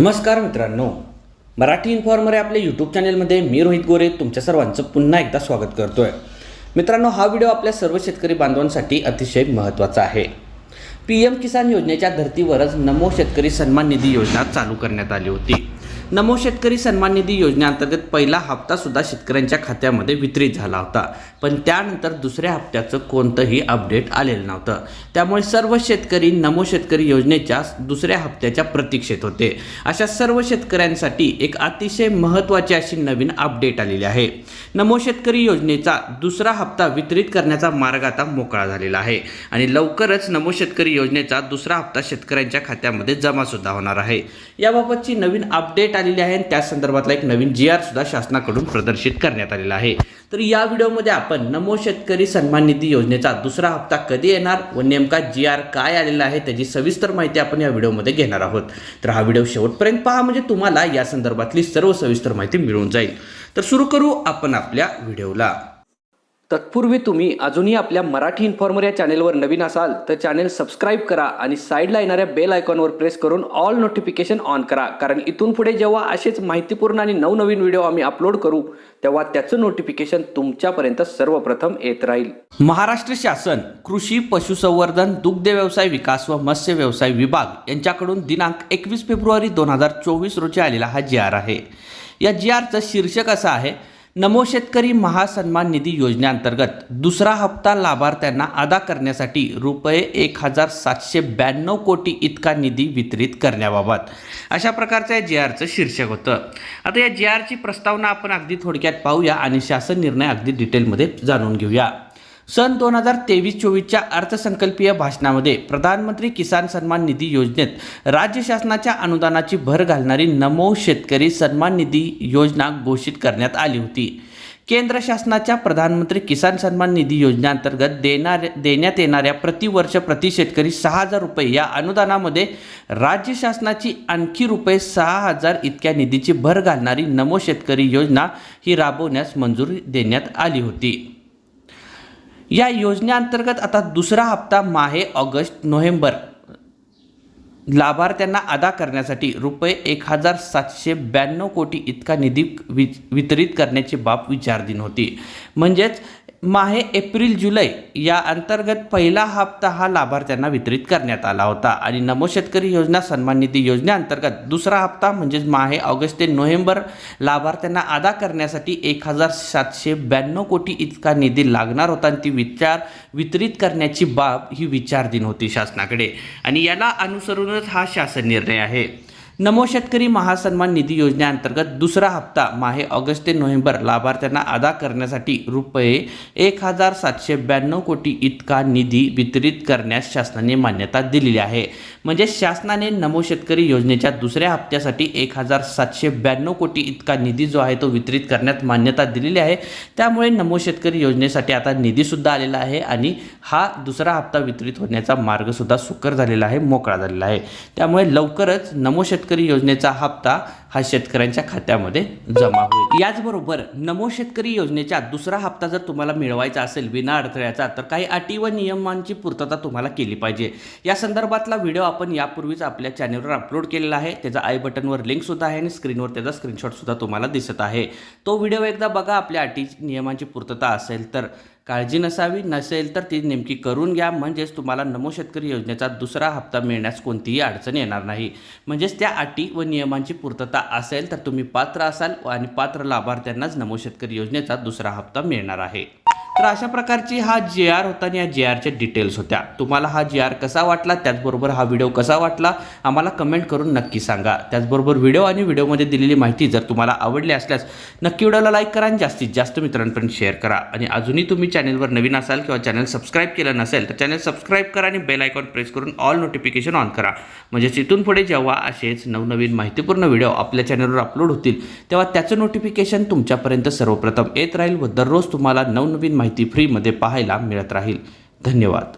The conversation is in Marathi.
नमस्कार मित्रांनो. मराठी इन्फॉर्मर या आपल्या यूट्यूब चॅनलमध्ये मी रोहित गोरे तुमच्या सर्वांचं पुन्हा एकदा स्वागत करतो आहे मित्रांनो हा व्हिडिओ आपल्या सर्व शेतकरी बांधवांसाठी अतिशय महत्त्वाचा आहे. पी एम किसान योजनेच्या धर्तीवरच नमो शेतकरी सन्मान निधी योजना चालू करण्यात आली होती. नमो शेतकरी सन्मान निधी योजनेअंतर्गत पहिला हप्ता सुद्धा शेतकऱ्यांच्या खात्यामध्ये वितरित झाला होता. पण त्यानंतर दुसऱ्या हप्त्याचं कोणतंही अपडेट आलेलं नव्हतं. त्यामुळे सर्व शेतकरी नमो शेतकरी योजनेच्या दुसऱ्या हप्त्याच्या प्रतीक्षेत होते. अशा सर्व शेतकऱ्यांसाठी एक अतिशय महत्त्वाची अशी नवीन अपडेट आलेली आहे. नमो शेतकरी योजनेचा दुसरा हप्ता वितरित करण्याचा मार्ग आता मोकळा झालेला आहे. आणि लवकरच नमो शेतकरी योजनेचा दुसरा हप्ता शेतकऱ्यांच्या खात्यामध्ये जमा सुद्धा होणार आहे. याबाबतची नवीन अपडेट आलेली आहे आणि त्या संदर्भातला एक नवीन जी आर सुद्धा शासनाकडून प्रदर्शित करण्यात आलेला आहे. तर या व्हिडिओमध्ये आपण नमो शेतकरी सन्मान निधी योजनेचा दुसरा हप्ता कधी येणार व नेमका जी आर काय आलेला आहे त्याची सविस्तर माहिती आपण या व्हिडिओमध्ये घेणार आहोत. तर हा व्हिडिओ शेवटपर्यंत पहा म्हणजे तुम्हाला या संदर्भातली सर्व सविस्तर माहिती मिळून जाईल. तर सुरू करू आपण आपल्या व्हिडिओला. तत्पूर्वी तुम्ही अजूनही आपल्या मराठी इन्फॉर्मर या चॅनेलवर नवीन असाल तर चॅनेल सबस्क्राईब करा आणि साईडला येणाऱ्या बेल आयकॉनवर प्रेस करून ऑल नोटिफिकेशन ऑन करा. कारण इथून पुढे जेव्हा असेच माहितीपूर्ण आणि नवनवीन व्हिडिओ आम्ही अपलोड करू तेव्हा त्याचं नोटिफिकेशन तुमच्यापर्यंत सर्वप्रथम येत राहील. महाराष्ट्र शासन कृषी पशुसंवर्धन दुग्ध व्यवसाय विकास व मत्स्य व्यवसाय विभाग यांच्याकडून दिनांक एकवीस फेब्रुवारी दोन हजार चोवीस रोजी आलेला हा जी आर आहे. या जी आरचं शीर्षक असं आहे नमो शेतकरी महासन्मान निधी योजनेअंतर्गत दुसरा हप्ता लाभार्थ्यांना अदा करण्यासाठी रुपये एक हजार सातशे ब्याण्णव कोटी इतका निधी वितरित करण्याबाबत. अशा प्रकारचं या जी आरचं शीर्षक होतं. आता या जी आरची प्रस्तावना आपण अगदी थोडक्यात पाहूया आणि शासन निर्णय अगदी डिटेलमध्ये जाणून घेऊया. सन दोन हजार तेवीस चोवीसच्या अर्थसंकल्पीय भाषणामध्ये प्रधानमंत्री किसान सन्मान निधी योजनेत राज्य शासनाच्या अनुदानाची भर घालणारी नमो शेतकरी सन्मान निधी योजना घोषित करण्यात आली होती. केंद्र शासनाच्या प्रधानमंत्री किसान सन्मान निधी योजनेअंतर्गत देणार देण्यात येणाऱ्या प्रतिवर्ष प्रति शेतकरी सहा हजार रुपये या अनुदानामध्ये राज्य शासनाची आणखी रुपये सहा हजार इतक्या निधीची भर घालणारी नमो शेतकरी योजना ही राबवण्यास मंजुरी देण्यात आली होती. या योजनेअंतर्गत आता दुसरा हप्ता माहे ऑगस्ट नोव्हेंबर. लाभार्थ्यांना अदा करण्यासाठी रुपये एक हजार सातशे ब्याण्णव कोटी इतका निधी वि वितरित करण्याची बाब विचारधीन होती. म्हणजेच माहे एप्रिल जुलै या अंतर्गत पहिला हप्ता हा लाभार्थ्यांना वितरित करण्यात आला होता. आणि नमो शेतकरी योजना सन्मान निधी योजनेअंतर्गत दुसरा हप्ता म्हणजेच माहे ऑगस्ट ते नोव्हेंबर लाभार्थ्यांना अदा करण्यासाठी एक हजार सातशे ब्याण्णव कोटी इतका निधी लागणार होता आणि ती विचार वितरित करण्याची बाब ही विचारधीन होती शासनाकडे. आणि याला अनुसरूनच हा शासन निर्णय आहे. नमो शेतकरी महासन्मान निधी योजनेअंतर्गत दुसरा हप्ता माहे ऑगस्ट ते नोव्हेंबर लाभार्थ्यांना अदा करण्यासाठी रुपये एक हजार सातशे ब्याण्णव कोटी इतका निधी वितरित करण्यास शासनाने मान्यता दिलेली आहे. म्हणजे शासनाने नमो शेतकरी योजनेच्या दुसऱ्या हप्त्यासाठी एक हजार सातशे ब्याण्णव कोटी इतका निधी जो आहे तो वितरित करण्यात मान्यता दिलेली आहे. त्यामुळे नमो शेतकरी योजनेसाठी आता निधीसुद्धा आलेला आहे आणि हा दुसरा हप्ता वितरित होण्याचा मार्गसुद्धा सुकर झालेला आहे मोकळा झालेला आहे. त्यामुळे लवकरच नमो शेतकरी शेतकरी योजनेचा हप्ता हा शेतकऱ्यांच्या खात्यामध्ये जमा होईल. याचबरोबर नमो शेतकरी योजनेचा दुसरा हप्ता जर तुम्हाला मिळवायचा असेल विना अडथळ्याचा तर काही अटी व नियमांची पूर्तता तुम्हाला केली पाहिजे. या संदर्भातला व्हिडिओ आपण यापूर्वीच आपल्या चॅनलवर अपलोड केलेला आहे. त्याचा आय बटनवर लिंकसुद्धा आहे आणि स्क्रीनवर त्याचा स्क्रीनशॉटसुद्धा तुम्हाला दिसत आहे. तो व्हिडिओ एकदा बघा आपल्या अटी नियमांची पूर्तता असेल तर. काळजी नसावी नसेल तर ती नेमकी करून घ्या. म्हणजेच तुम्हाला नमो शेतकरी योजनेचा दुसरा हप्ता मिळण्यास कोणतीही अडचण येणार नाही. म्हणजेच त्या अटी व नियमांची पूर्तता असेल तर तुम्ही पात्र असाल आणि पात्र लाभार्थ्यांनाच नमो शेतकरी योजनेचा दुसरा हप्ता मिळणार आहे. तर अशा प्रकारची हा जे आर होता आणि या जे आरच्या डिटेल्स होत्या. तुम्हाला हा जे आर कसा वाटला? त्याचबरोबर हा व्हिडिओ कसा वाटला? आम्हाला कमेंट करून नक्की सांगा. त्याचबरोबर व्हिडिओ आणि व्हिडिओमध्ये दिलेली माहिती जर तुम्हाला आवडली असल्यास नक्की व्हिडिओला लाईक करा आणि जास्तीत जास्त मित्रांपर्यंत शेअर करा. आणि अजूनही तुम्ही चॅनलवर नवीन असाल किंवा चॅनल सबस्क्राईब केलं नसेल तर चॅनल सबस्क्राईब करा आणि बेल आयकॉन प्रेस करून ऑल नोटिफिकेशन ऑन करा. म्हणजेच इथून पुढे जेव्हा असेच नवनवीन माहितीपूर्ण व्हिडिओ आपल्या चॅनलवर अपलोड होतील तेव्हा त्याचं नोटिफिकेशन तुमच्यापर्यंत सर्वप्रथम येत राहील व दररोज तुम्हाला नवनवीन माहिती माहिती फ्रीमध्ये पाहायला मिळत राहील. धन्यवाद.